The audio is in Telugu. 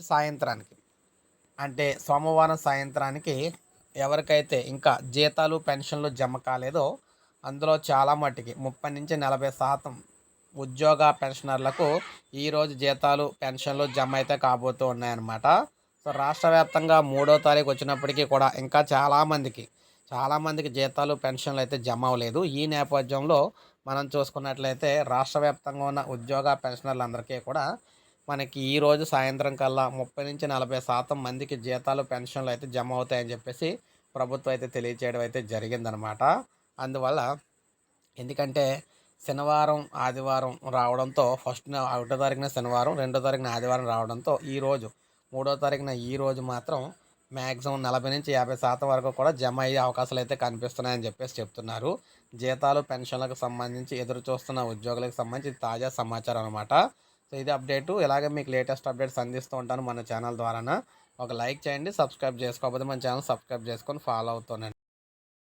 సాయంత్రానికి. అంటే సోమవారం సాయంత్రానికి ఎవరికైతే ఇంకా జీతాలు పెన్షన్లు జమ కాలేదో అందులో చాలా మట్టుకి ముప్పై నుంచి నలభై శాతం ఉద్యోగ పెన్షనర్లకు ఈరోజు జీతాలు పెన్షన్లు జమ అయితే కాబోతూ ఉన్నాయన్నమాట. సో రాష్ట్ర వ్యాప్తంగా మూడో తారీఖు వచ్చినప్పటికీ కూడా ఇంకా చాలామందికి చాలామందికి జీతాలు పెన్షన్లు అయితే జమ అవ్వలేదు. ఈ నేపథ్యంలో మనం చూసుకున్నట్లయితే రాష్ట్ర వ్యాప్తంగా ఉన్న ఉద్యోగ పెన్షనర్లందరికీ కూడా మనకి ఈరోజు సాయంత్రం కల్లా ముప్పై నుంచి నలభై శాతం మందికి జీతాలు పెన్షన్లు అయితే జమ అవుతాయని చెప్పేసి ప్రభుత్వం అయితే తెలియచేయడం అయితే జరిగిందనమాట. అందువల్ల ఎందుకంటే శనివారం ఆదివారం రావడంతో ఫస్ట్ ఒకటో తారీఖున శనివారం రెండో తారీఖున ఆదివారం రావడంతో ఈరోజు మూడో తారీఖున ఈ రోజు మాత్రం మ్యాక్సిమం నలభై నుంచి యాభై శాతం వరకు కూడా జమ అయ్యే అవకాశాలు అయితే కనిపిస్తున్నాయని చెప్పేసి చెప్తున్నారు. జీతాలు పెన్షన్లకు సంబంధించి ఎదురు చూస్తున్న ఉద్యోగులకు సంబంధించి తాజా సమాచారం అనమాట సో ఇది అప్డేటు. ఇలాగే మీకు లేటెస్ట్ అప్డేట్స్ అందిస్తూ ఉంటాను మన ఛానల్ ద్వారా ఒక లైక్ చేయండి సబ్స్క్రైబ్ చేసుకోకపోతే మన ఛానల్ సబ్స్క్రైబ్ చేసుకొని ఫాలో అవుతానండి